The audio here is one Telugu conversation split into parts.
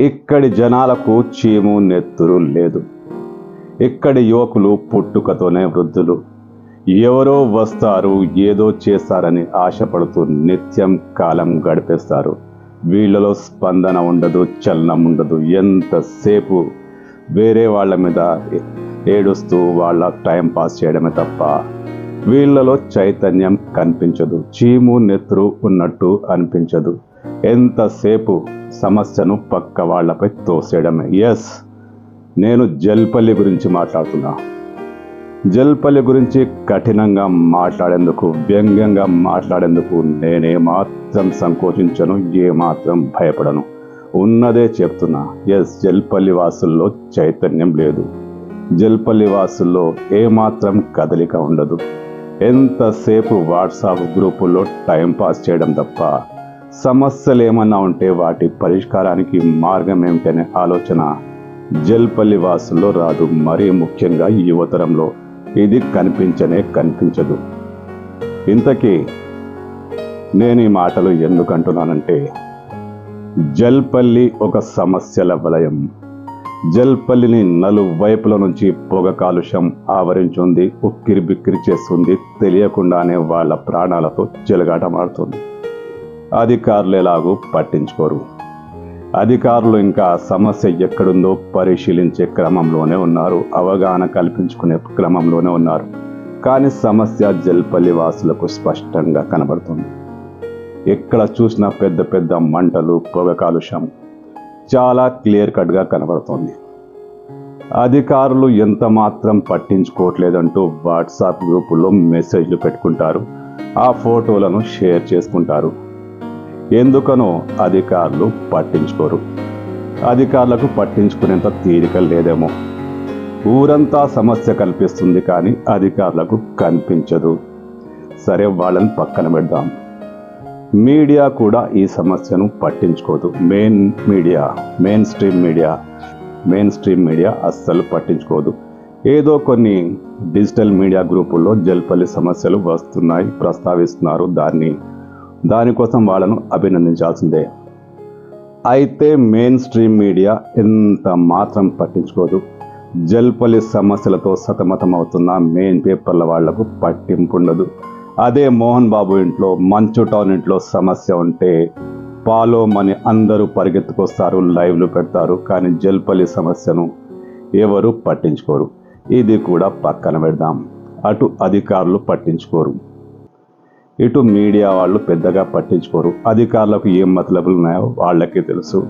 ఇక్కడి జనాలకు చీము నెత్తురు లేదు. ఇక్కడి యువకులు పుట్టుకతోనే వృద్ధులు. ఎవరో వస్తారు ఏదో చేస్తారని ఆశపడుతూ నిత్యం కాలం గడిపేస్తారు. వీళ్ళలో స్పందన ఉండదు చలనం ఉండదు. ఎంతసేపు వేరే వాళ్ళ మీద ఏడుస్తూ వాళ్ళ టైం పాస్ చేయడమే తప్ప వీళ్ళలో చైతన్యం కనిపించదు. చీము నెత్తురు ఉన్నట్టు అనిపించదు. ఎంతసేపు సమస్యను పక్క వాళ్ళపై తోసేయడమే? ఎస్ నేను జల్పల్లి గురించి మాట్లాడుతున్నా. జల్పల్లి గురించి కఠినంగా మాట్లాడేందుకు వ్యంగ్యంగా మాట్లాడేందుకు నేనే మాత్రం సంకోచించను ఏమాత్రం భయపడను. ఉన్నదే చెప్తున్నా. ఎస్ జల్పల్లి వాసుల్లో చైతన్యం లేదు. జల్పల్లి వాసుల్లో ఏమాత్రం కదలిక ఉండదు. ఎంతసేపు వాట్సాప్ గ్రూపుల్లో టైం పాస్ చేయడం తప్ప సమస్యలు ఏమన్నా ఉంటే వాటి పరిష్కారానికి మార్గం ఏమిటనే ఆలోచన జల్పల్లి వాసుల్లో రాదు. మరీ ముఖ్యంగా ఈ యువతరంలో ఇది కనిపించనే కనిపించదు. ఇంతకీ నేను ఈ మాటలు ఎందుకంటున్నానంటే జల్పల్లి ఒక సమస్యల వలయం. జల్పల్లిని నలువైపుల నుంచి పొగ కాలుష్యం ఆవరించుంది ఉక్కిరి బిక్కిరి చేస్తుంది తెలియకుండానే వాళ్ళ ప్రాణాలతో చెలగాటమాడుతుంది అధికారులు ఎలాగూ పట్టించుకోరు. అధికారులు ఇంకా సమస్య ఎక్కడుందో పరిశీలించే క్రమంలోనే ఉన్నారు. అవగాహన కల్పించుకునే క్రమంలోనే ఉన్నారు. కానీ సమస్య జల్పల్లి వాసులకు స్పష్టంగా కనబడుతుంది. ఎక్కడ చూసినా పెద్ద పెద్ద మంటలు పొగ కాలుష్యం చాలా క్లియర్ కట్గా కనబడుతోంది. అధికారులు ఎంత మాత్రం పట్టించుకోవట్లేదంటూ వాట్సాప్ గ్రూపుల్లో మెసేజ్లు పెట్టుకుంటారు. ఆ ఫోటోలను షేర్ చేసుకుంటారు. ఎందుకనో అధికారులు పట్టించుకోరు. అధికారులకు పట్టించుకునేంత తీరిక లేదేమో. ఊరంతా సమస్య కల్పిస్తుంది కానీ అధికారులకు కనిపించదు. సరే వాళ్ళని పక్కన పెడదాం. మీడియా కూడా ఈ సమస్యను పట్టించుకోదు. Main media mainstream media mainstream media అస్సలు పట్టించుకోదు. ఏదో కొన్ని డిజిటల్ మీడియా గ్రూపుల్లో జల్పల్లి సమస్యలు వస్తున్నాయి ప్రస్తావిస్తున్నారు దాన్ని. దానికోసం వాళ్ళను అభినందించాల్సిందే. అయితే మెయిన్ స్ట్రీమ్ మీడియా ఎంత మాత్రం పట్టించుకోదు. జల్పల్లి సమస్యలతో సతమతమవుతున్న మెయిన్ పేపర్ల వాళ్ళకు పట్టింపు ఉండదు అదే మోహన్ బాబు ఇంట్లో మంచు టౌన్ ఇంట్లో సమస్య ఉంటే పాలో మని అందరూ పరిగెత్తుకొస్తారు లైవ్లు పెడతారు కానీ జల్పల్లి సమస్యను ఎవరు పట్టించుకోరు. ఇది కూడా పక్కన పెడదాం. అటు అధికారులు పట్టించుకోరు. ఇటు మీడియా వాళ్ళు పెద్దగా పట్టించుకోరు. అధికారులకు ఏం మతలబులు ఉన్నాయో వాళ్ళకి తెలుసు.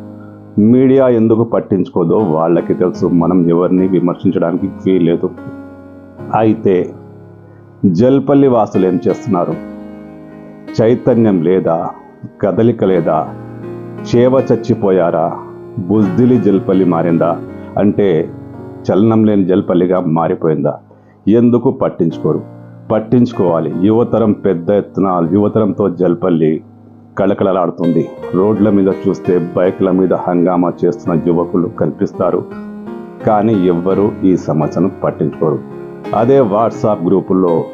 మీడియా ఎందుకు పట్టించుకోదో వాళ్ళకి తెలుసు. మనం ఎవరిని విమర్శించడానికి వీలేదు అయితే జల్పల్లి వాసులు ఏం చేస్తున్నారు? చైతన్యం లేదా? కదలిక లేదా? చేవ చచ్చిపోయారా? బుద్ధిలి జల్పల్లి మారిందా? అంటే చలనం లేని జల్పల్లిగా మారిపోయిందా? ఎందుకు పట్టించుకోరు? పట్టించుకోవాలి. యువతరం పెద్ద ఎత్తున యువతరంతో జల్పల్లి కళకళలాడుతుంది. రోడ్ల మీద చూస్తే బైక్ల మీద హంగామా చేస్తున్న యువకులు కనిపిస్తారు. కానీ ఎవ్వరూ ఈ సమస్యను పట్టించుకోరు. అదే వాట్సాప్ గ్రూపుల్లో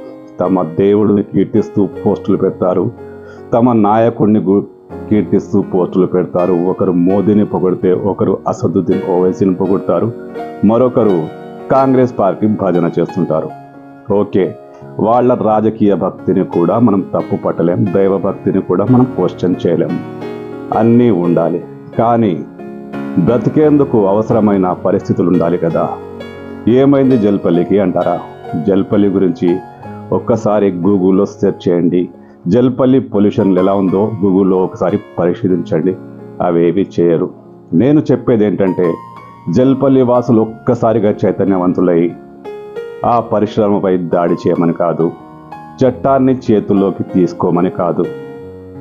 తమ దేవుడిని కీర్తిస్తూ పోస్టులు పెడతారు. తమ నాయకుడిని కీర్తిస్తూ పోస్టులు పెడతారు. ఒకరు మోదీని పొగిడితే ఒకరు అసదుద్దీన్ ఓవైసీని పొగుడతారు. మరొకరు కాంగ్రెస్ పార్టీ భజన చేస్తుంటారు. ఓకే. వాళ్ళ రాజకీయ భక్తిని కూడా మనం తప్పు పట్టలేం దైవభక్తిని కూడా మనం క్వశ్చన్ చేయలేం. అన్నీ ఉండాలి. కానీ బ్రతికేందుకు అవసరమైన పరిస్థితులు ఉండాలి కదా. ఏమైంది జల్పల్లికి అంటారా? జల్పల్లి గురించి ఒక్కసారి గూగుల్లో సెర్చ్ చేయండి. జల్పల్లి పొల్యూషన్ ఎలా ఉందో గూగుల్లో ఒకసారి పరిశీలించండి. అవేవి చేయరు. నేను చెప్పేది ఏంటంటే జల్పల్లి వాసులు ఒక్కసారిగా చైతన్యవంతులై ఆ పరిశ్రమపై దాడి చేయమని కాదు చట్టాన్ని చేతుల్లోకి తీసుకోమని కాదు.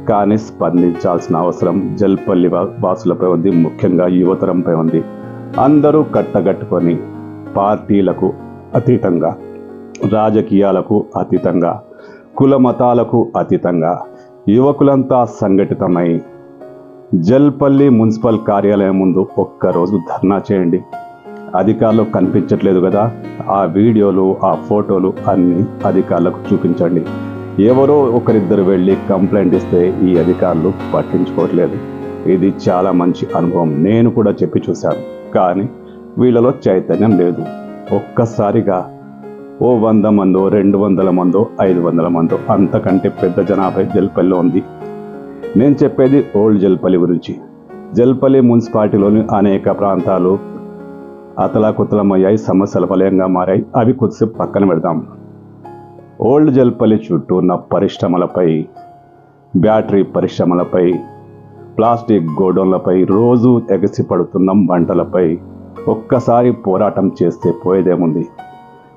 కానీ స్పందించాల్సిన అవసరం జల్పల్లి వాసులపై ఉంది ముఖ్యంగా యువతరంపై ఉంది. అందరూ కట్టగట్టుకొని పార్టీలకు అతీతంగా రాజకీయాలకు అతీతంగా కుల మతాలకు అతీతంగా యువకులంతా సంఘటితమై జల్పల్లి మున్సిపల్ కార్యాలయం ముందు ఒక్కరోజు ధర్నా చేయండి. అధికారులు కనిపించట్లేదు కదా. ఆ వీడియోలు ఆ ఫోటోలు అన్నీ అధికారులకు చూపించండి. ఎవరో ఒకరిద్దరు వెళ్ళి కంప్లైంట్ ఇస్తే ఈ అధికారులు పట్టించుకోవట్లేదు. ఇది చాలా మంచి అనుభవం. నేను కూడా చెప్పి చూశాను. కానీ వీళ్ళలో చైతన్యం లేదు. ఒక్కసారిగా ఓ వంద మందో రెండు వందల మందో ఐదు వందల మందో అంతకంటే పెద్ద జనాభా జల్పల్లిలో ఉంది. నేను చెప్పేది ఓల్డ్ జల్పల్లి గురించి. జల్పల్లి మున్సిపాలిటీలోని అనేక ప్రాంతాలు అతలాకుతలమయ్యాయి సమస్యల వలయంగా మారాయి. అవి కొద్దిసేపు పక్కన పెడదాం. ఓల్డ్ జల్పల్లి చుట్టూ ఉన్న పరిశ్రమలపై బ్యాటరీ పరిశ్రమలపై ప్లాస్టిక్ గోడౌన్లపై రోజు ఎగసి పడుతున్నాం మంటలపై ఒక్కసారి పోరాటం చేస్తే పోయేదేముంది?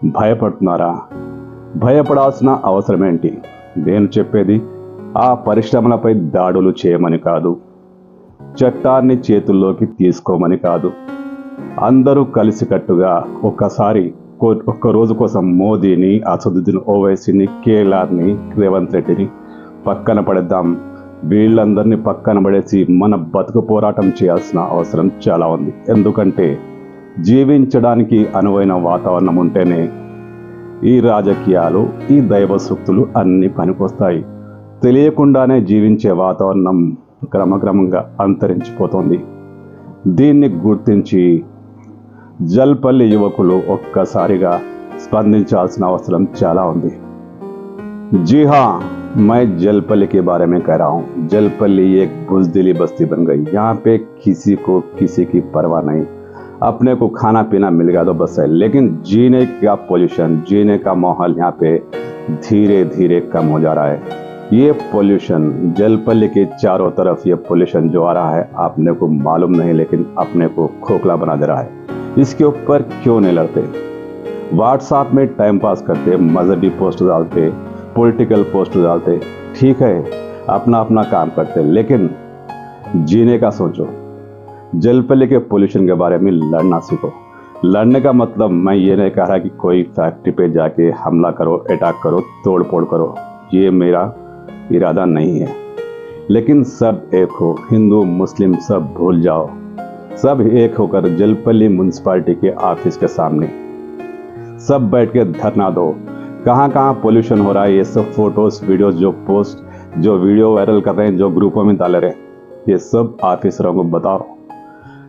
భయపడుతున్నారా? భయపడాల్సిన అవసరం ఏంటి నేను చెప్పేది ఆ పరిశ్రమలపై దాడులు చేయమని కాదు. చట్టాన్ని చేతుల్లోకి తీసుకోమని కాదు. అందరూ కలిసికట్టుగా ఒక్కసారి ఒక్క రోజు కోసం మోదీని అసదుద్దీన్ ఓవైసీని కేఎల్ఆర్ని రేవంత్ రెడ్డిని పక్కన పడేద్దాం. వీళ్ళందరినీ పక్కన పడేసి మన బతుకు పోరాటం చేయాల్సిన అవసరం చాలా ఉంది. ఎందుకంటే జీవించడానికి అనువైన వాతావరణం ఉంటేనే ఈ రాజకీయాలు ఈ దైవ సూక్తులు అన్ని పనికొస్తాయి. తెలియకుండానే జీవించే వాతావరణం క్రమక్రమంగా అంతరించిపోతుంది. దీన్ని గుర్తించి జల్పల్లి యువకులు ఒక్కసారిగా స్పందించాల్సిన అవసరం చాలా ఉంది जी हाँ मैं जलपल्ली के बारे में कह रहा हूँ जलपल्ली एक बुजदिली बस्ती बन गई यहाँ पे किसी को किसी की परवाह नहीं अपने को खाना पीना मिल गया तो बस है लेकिन जीने का पोल्यूशन जीने का माहौल यहाँ पे धीरे धीरे कम हो जा रहा है ये पोल्यूशन जलपल्ली के चारों तरफ़ ये पोल्यूशन जो आ रहा है, आपने को मालूम नहीं, लेकिन अपने को खोखला बना दे रहा है। इसके ऊपर क्यों नहीं लड़ते? व्हाट्सएप में टाइम पास करते मजहबी पोस्ट डालते पॉलिटिकल पोस्ट डालते, ठीक है, अपना अपना काम करते, लेकिन जीने का सोचो। जलपल्ली के पोल्यूशन के बारे में लड़ना सीखो। लड़ने का मतलब मैं ये नहीं कह रहा कि कोई फैक्ट्री पे जाके हमला करो अटैक करो तोड़ फोड़ करो। ये मेरा इरादा नहीं है। लेकिन सब एक हो हिंदू मुस्लिम सब भूल जाओ। सब एक होकर जलपल्ली म्यूनसिपालिटी के ऑफ़िस के सामने। सब बैठ के धरना दो। कहाँ कहाँ पोल्यूशन हो रहा है ये सब फ़ोटोज़ वीडियोस जो पोस्ट जो वीडियो वायरल कर रहे हैं जो ग्रुपों में डाल रहे हैं, ये सब ऑफिसरों को बताओ।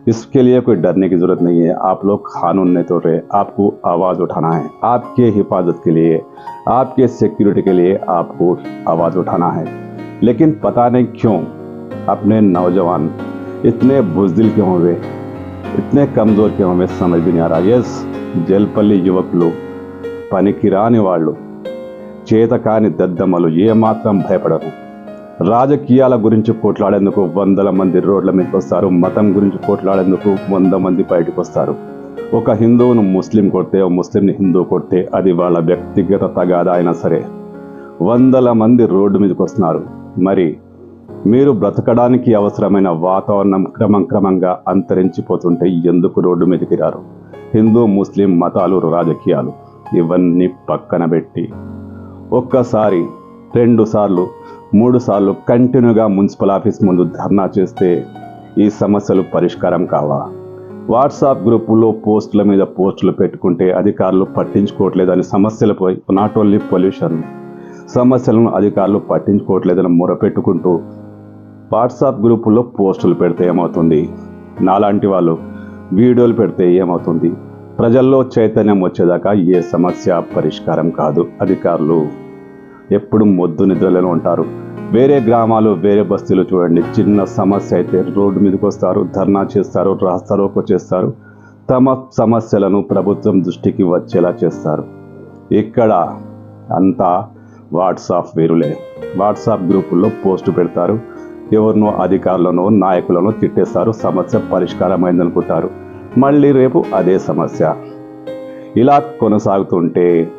इसके लिए कोई डरने की जरूरत नहीं है आप लोग कानून नहीं तोड़ रहे आपको आवाज़ उठाना है आपके हिफाजत के लिए आपके सिक्योरिटी के लिए आपको आवाज़ उठाना है लेकिन पता नहीं क्यों अपने नौजवान इतने बुजदिल क्यों हुए इतने कमज़ोर क्यों हुए समझ भी नहीं आ रहा यस జల్పల్లి యువకులు పనికిరాని వాళ్ళు చేతకాని దద్దమ్మలు ఏమాత్రం భయపడరు రాజకీయాల గురించి పోట్లాడేందుకు వందల మంది రోడ్ల మీదకి వస్తారు. మతం గురించి పోట్లాడేందుకు వంద మంది బయటకు వస్తారు. ఒక హిందువును ముస్లిం కొడితే ఓ ముస్లింని హిందూ కొడితే అది వాళ్ళ వ్యక్తిగత తగాదా అయినా సరే. వందల మంది రోడ్డు మీదకి వస్తున్నారు. మరి మీరు బ్రతకడానికి అవసరమైన వాతావరణం క్రమం క్రమంగా అంతరించిపోతుంటే ఎందుకు రోడ్డు మీదకి రారు? హిందూ ముస్లిం మతాలు రాజకీయాలు ఇవన్నీ పక్కన పెట్టి ఒక్కసారి రెండుసార్లు మూడుసార్లు కంటిన్యూగా మున్సిపల్ ఆఫీస్ ముందు ధర్నా చేస్తే ఈ సమస్యలు పరిష్కారం కావా? వాట్సాప్ గ్రూపులో పోస్టుల మీద పోస్టులు పెట్టుకుంటే అధికారులు పట్టించుకోవట్లేదని సమస్యలపై నాట్ ఓన్లీ పొల్యూషన్. సమస్యలను అధికారులు పట్టించుకోవట్లేదని మొరపెట్టుకుంటూ వాట్సాప్ గ్రూపుల్లో పోస్టులు పెడితే ఏమవుతుంది? నాలాంటి వాళ్ళు వీడియోలు పెడితే ఏమవుతుంది? ప్రజల్లో చైతన్యం వచ్చేదాకా ఏ సమస్య పరిష్కారం కాదు అధికారులు. ఎప్పుడు మొద్దు నిద్రలో ఉంటారు. వేరే గ్రామాలు వేరే బస్తీలు చూడండి. చిన్న సమస్య అయితే రోడ్డు మీదకి వస్తారు ధర్నా చేస్తారు రాస్తారోకో చేస్తారు. తమ సమస్యలను ప్రభుత్వం దృష్టికి వచ్చేలా చేస్తారు. ఇక్కడ అంతా వాట్సాప్ వేరులే. వాట్సాప్ గ్రూపుల్లో పోస్టు పెడతారు. ఎవరినో అధికారులను నాయకులను తిట్టేస్తారు. సమస్య పరిష్కారమైందనుకుంటారు. మళ్ళీ రేపు అదే సమస్య. ఇలా కొనసాగుతుంటే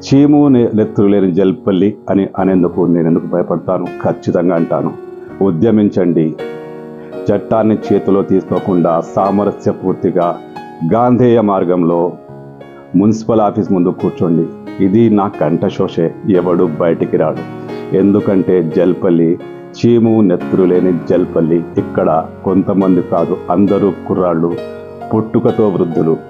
చీము నెత్తురు లేని జల్పల్లి అని అనేందుకు నేను ఎందుకు భయపడతాను? ఖచ్చితంగా అంటాను. ఉద్యమించండి. చట్టాన్ని చేతిలో తీసుకోకుండా సామరస్యపూర్తిగా గాంధేయ మార్గంలో మున్సిపల్ ఆఫీస్ ముందు కూర్చోండి. ఇది నా కంఠశోషే ఎవడు బయటికి రాడు. ఎందుకంటే జల్పల్లి చీము నెత్తురు లేని జల్పల్లి ఇక్కడ కొంతమంది కాదు అందరూ కుర్రాళ్ళు పుట్టుకతో వృద్ధులు.